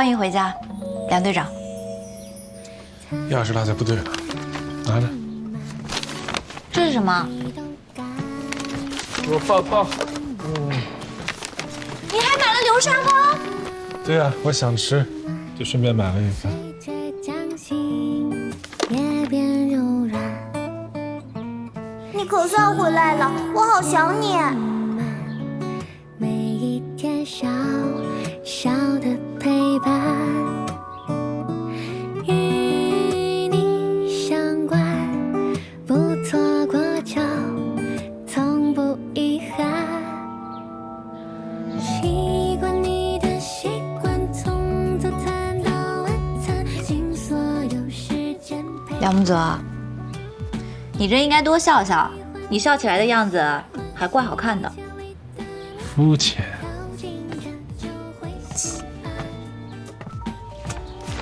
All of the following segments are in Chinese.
欢迎回家，梁队长。钥匙落在部队了，拿着。这是什么？我抱抱。你还买了流沙包？对啊，我想吃，就顺便买了一份。你可算回来了，我好想你。你这应该多笑笑，你笑起来的样子还怪好看的。肤浅。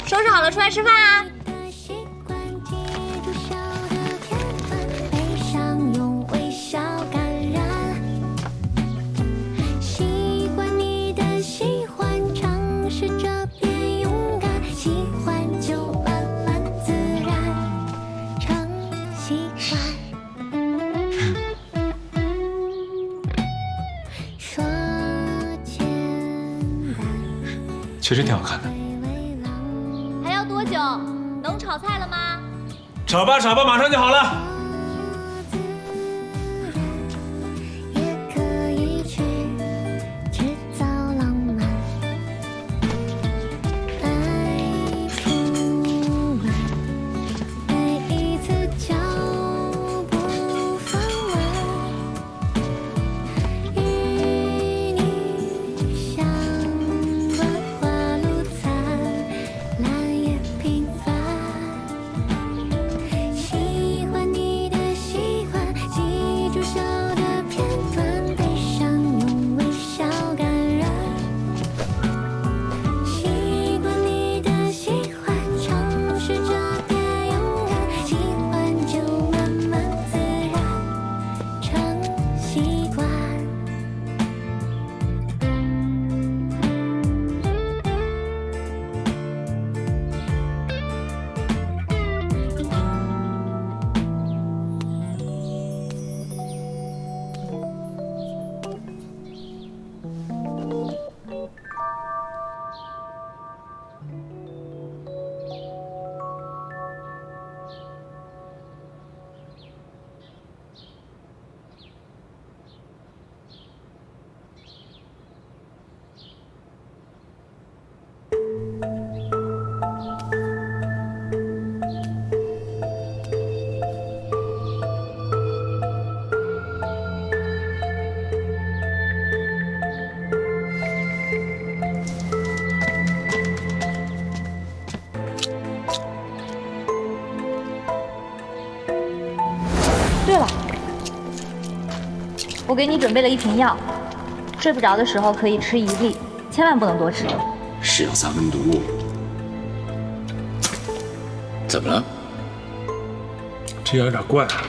收拾好了，出来吃饭啊！确实挺好看的。还要多久？能炒菜了吗？炒吧炒吧，马上就好了。给你准备了一瓶药，睡不着的时候可以吃一粒，千万不能多吃。是药三分毒。怎么了？这药有点怪啊。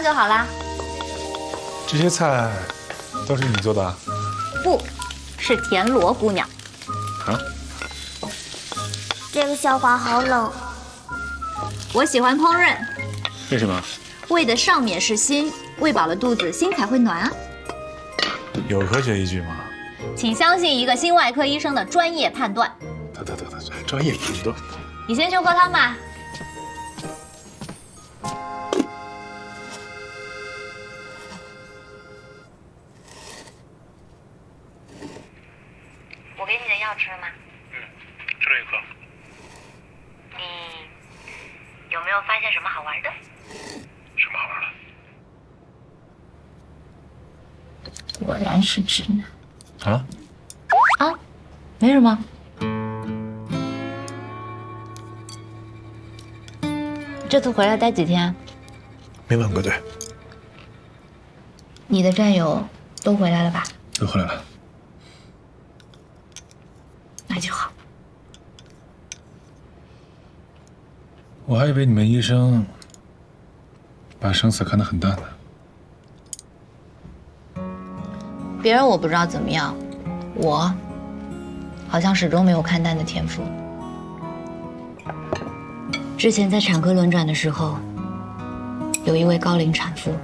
上就好啦。这些菜都是你做的啊？不，是田螺姑娘。啊？这个笑话好冷。我喜欢烹饪，为什么？胃的上面是心，喂饱了肚子，心才会暖啊。有科学依据吗？请相信一个心外科医生的专业判断。得得得得，专业判断。你先去喝汤吧。什么好玩的？什么好玩的？果然是直男啊？啊，没什么。这次回来待几天？没问过队，你的战友都回来了吧？都回来了。那就好。我还以为你们医生把生死看得很淡呢。别人我不知道怎么样，我好像始终没有看淡的天赋。之前在产科轮转的时候，有一位高龄产妇，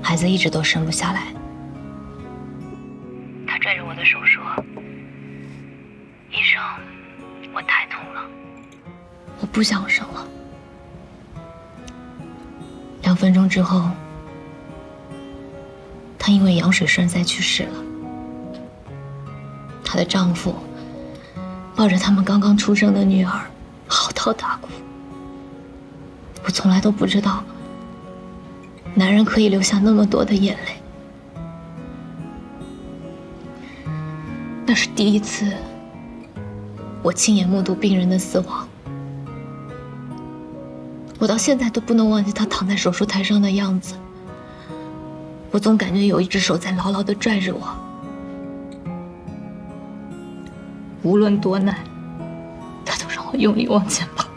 孩子一直都生不下来。她拽着我的手说：“医生，我太痛了，我不想生分钟之后，她因为羊水栓塞去世了。她的丈夫抱着他们刚刚出生的女儿，嚎啕大哭。我从来都不知道，男人可以流下那么多的眼泪。那是第一次，我亲眼目睹病人的死亡。我到现在都不能忘记他躺在手术台上的样子。我总感觉有一只手在牢牢的拽着我，无论多难，他都让我用力往前跑。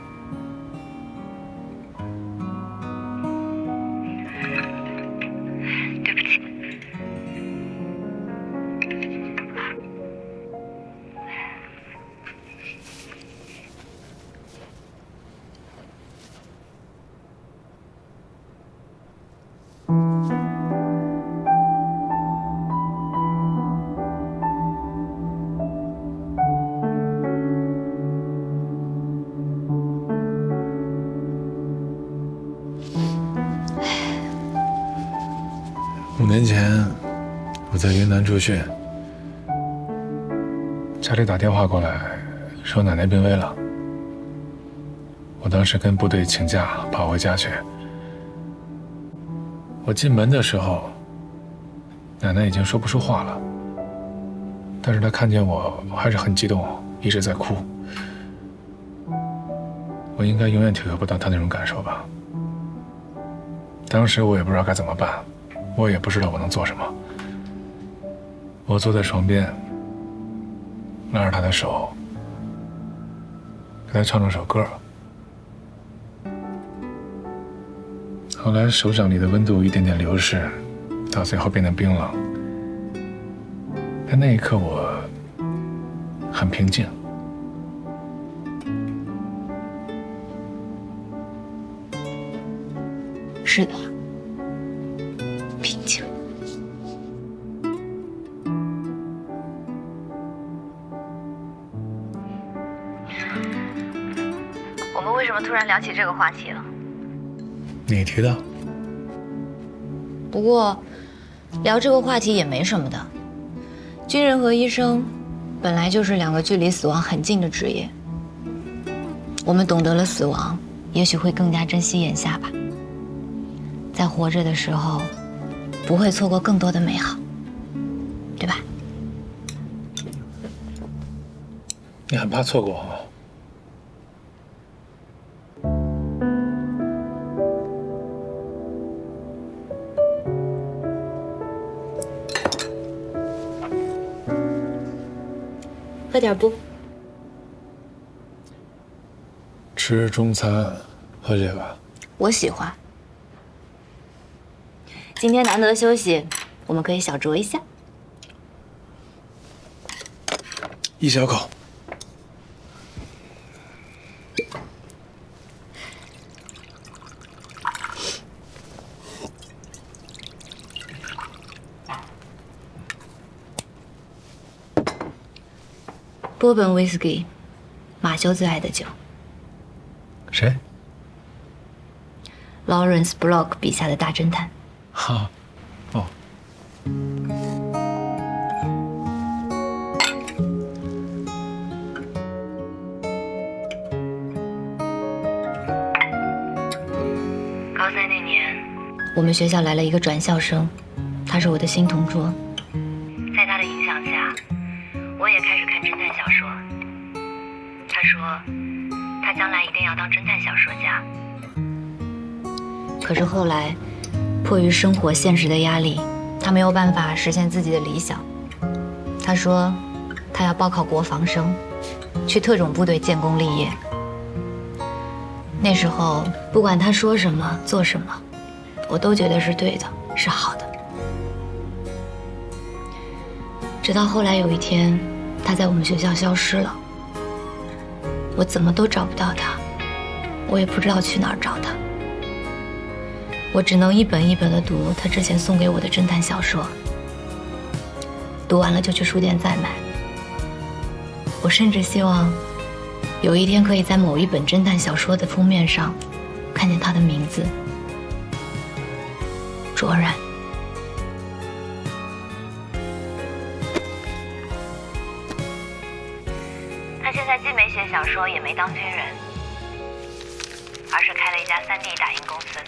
年前，我在云南驻训，家里打电话过来，说奶奶病危了。我当时跟部队请假跑回家去。我进门的时候，奶奶已经说不出话了，但是她看见我还是很激动，一直在哭。我应该永远体会不到她那种感受吧。当时我也不知道该怎么办。我也不知道我能做什么。我坐在床边，拉着他的手，给他唱了首歌。后来手掌里的温度一点点流逝，到最后变得冰冷。但那一刻我很平静。是的，突然聊起这个话题了？你提的？不过，聊这个话题也没什么的。军人和医生本来就是两个距离死亡很近的职业。我们懂得了死亡，也许会更加珍惜眼下吧。在活着的时候，不会错过更多的美好，对吧？你很怕错过啊？喝点不？吃中餐，喝这个。我喜欢。今天难得休息，我们可以小酌一下。一小口。波本威士忌，马修最爱的酒谁？，Lawrence Block 笔下的大侦探。哈，哦，高三那年，我们学校来了一个转校生，他是我的新同桌。小说家。可是后来，迫于生活现实的压力，他没有办法实现自己的理想。他说，他要报考国防生，去特种部队建功立业。那时候，不管他说什么做什么，我都觉得是对的，是好的。直到后来有一天，他在我们学校消失了，我怎么都找不到他，我也不知道去哪儿找他。我只能一本一本的读他之前送给我的侦探小说，读完了就去书店再买。我甚至希望有一天可以在某一本侦探小说的封面上看见他的名字——卓然。他现在既没写小说，也没当军人，而是开了一家 3D 打印公司。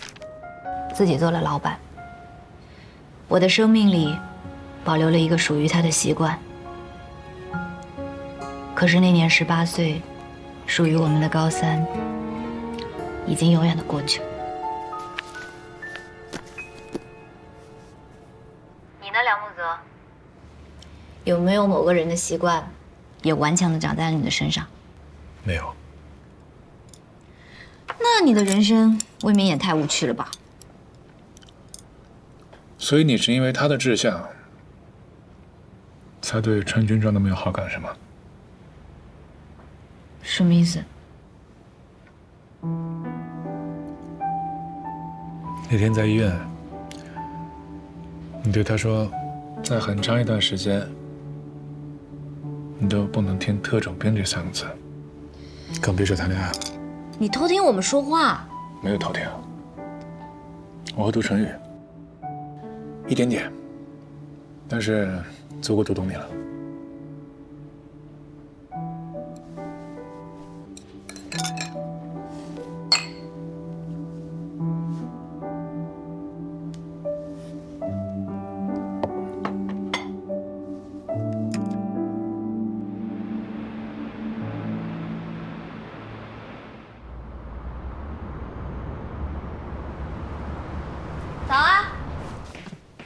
自己做了老板。我的生命里保留了一个属于他的习惯，可是那年十八岁，属于我们的高三，已经永远的过去了。你呢，梁木泽？有没有某个人的习惯，也顽强的长在了你的身上？没有，那你的人生未免也太无趣了吧？所以你是因为他的志向，才对穿军装那么有好感是吗？什么意思？那天在医院，你对他说，在很长一段时间，你都不能听“特种兵”这三个字，更别说谈恋爱了。你偷听我们说话？没有偷听，我和杜成宇，一点点，但是足够读懂你了。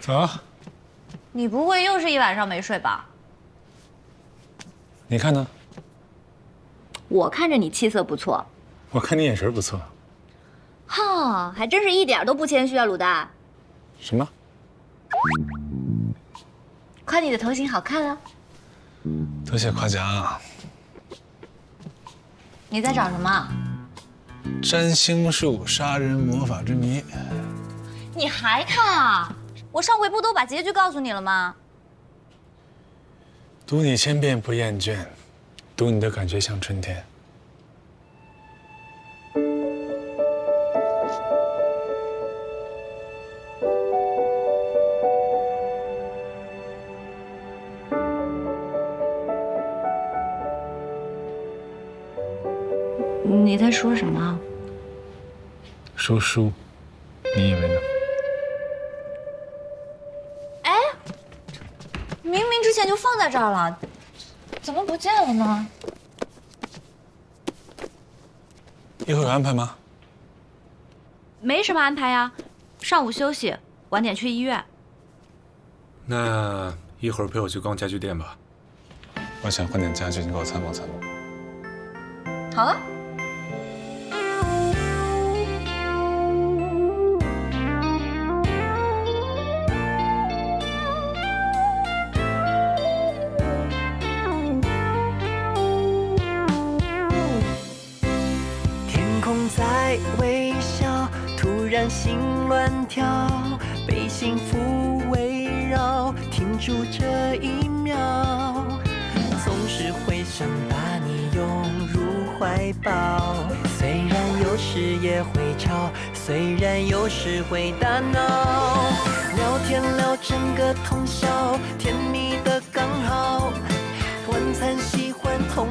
走，你不会又是一晚上没睡吧？你看呢？我看着你气色不错，我看你眼神不错。哈，还真是一点都不谦虚啊，卤蛋。什么？夸你的头型好看啊！多谢夸奖。你在找什么？占星术杀人魔法之谜。你还看啊？我上回不都把结局告诉你了吗？读你千遍不厌倦，读你的感觉像春天。你在说什么？说书，你以为呢？就放在这儿了，怎么不见了呢？一会儿有安排吗？没什么安排呀，上午休息，晚点去医院。那一会儿陪我去逛家具店吧。我想换点家具，你给我参谋参谋。好啊。心乱跳，被幸福围绕，停住这一秒。总是会想把你拥入怀抱，虽然有时也会吵，虽然有时会打闹，聊天聊整个通宵，甜蜜的刚好。晚餐喜欢同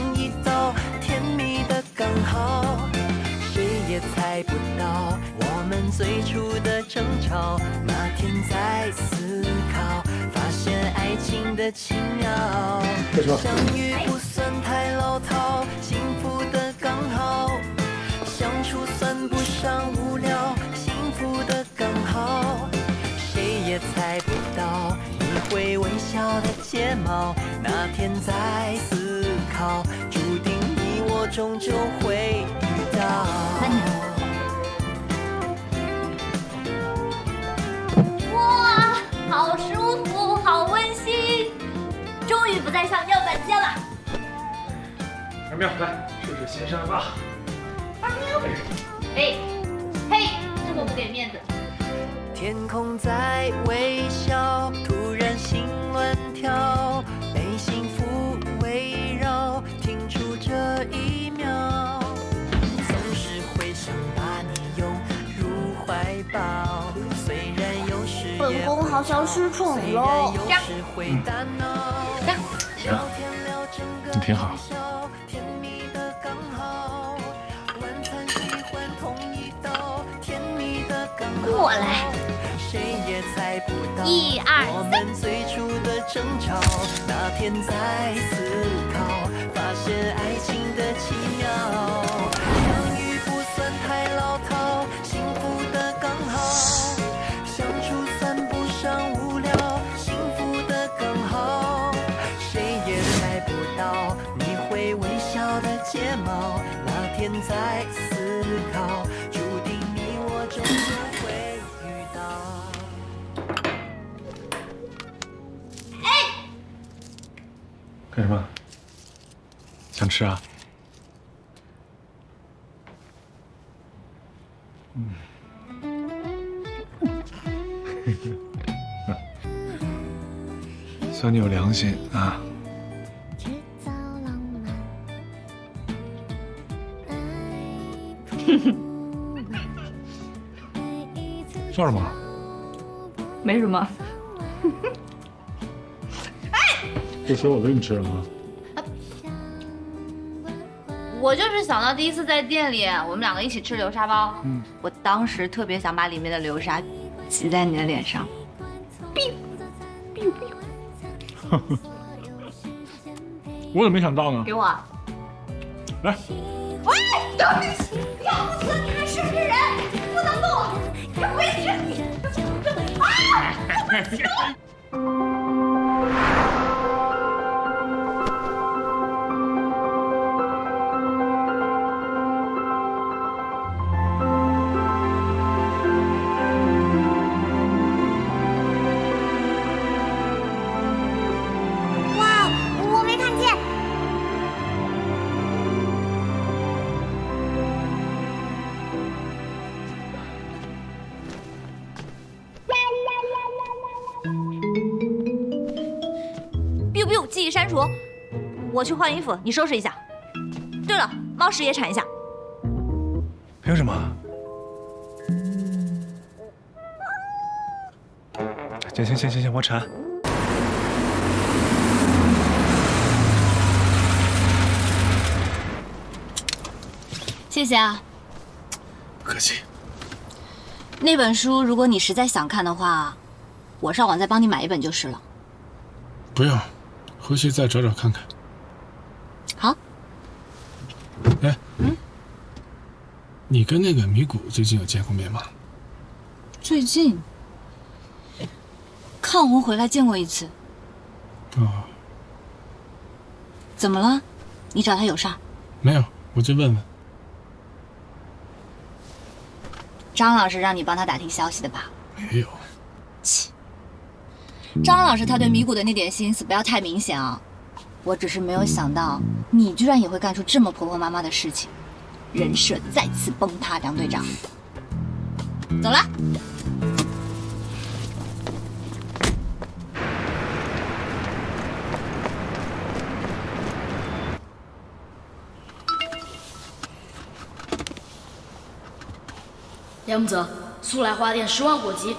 也猜不到我们最初的争吵，那天在思考，发现爱情的奇妙。相遇不算太老套，幸福的刚好，相处算不上无聊，幸福的刚好，谁也猜不到你会微笑的睫毛。那天在思考，注定你我终究会遇到。哇，好舒服，好温馨，终于不再像样板间了。二喵，来试试新沙发。嘿，嘿，这么不给面子。天空在微笑，突然心乱跳，本宫好像失宠虽然了。有时会打闹，行聊天聊整个你挺好通宵，甜蜜的刚好，晚餐喜欢同一道，甜蜜的刚好。过来，谁也猜不到，一二我干什么？想吃啊？嗯，算你有良心啊！笑什么？没什么。这水我给你吃了吗？我就是想到第一次在店里，我们两个一起吃流沙包，嗯。我当时特别想把里面的流沙挤在你的脸上。我怎么没想到呢？给我。啊，来，哇，删除。我去换衣服，你收拾一下。对了，猫屎也铲一下。凭什么？行行行行行，我铲。谢谢啊。不客气。那本书，如果你实在想看的话，我上网再帮你买一本就是了。不用，回去再找找看看。好，哎，嗯，你跟那个米谷最近有见过面吗？最近抗洪回来见过一次。哦，怎么了？你找他有事儿？没有，我就问问。张老师让你帮他打听消息的吧？没有，张老师他对米谷的那点心思不要太明显啊！我只是没有想到你居然也会干出这么婆婆妈妈的事情，人设再次崩塌，梁队长。走了。梁木泽，速来花店十万火急，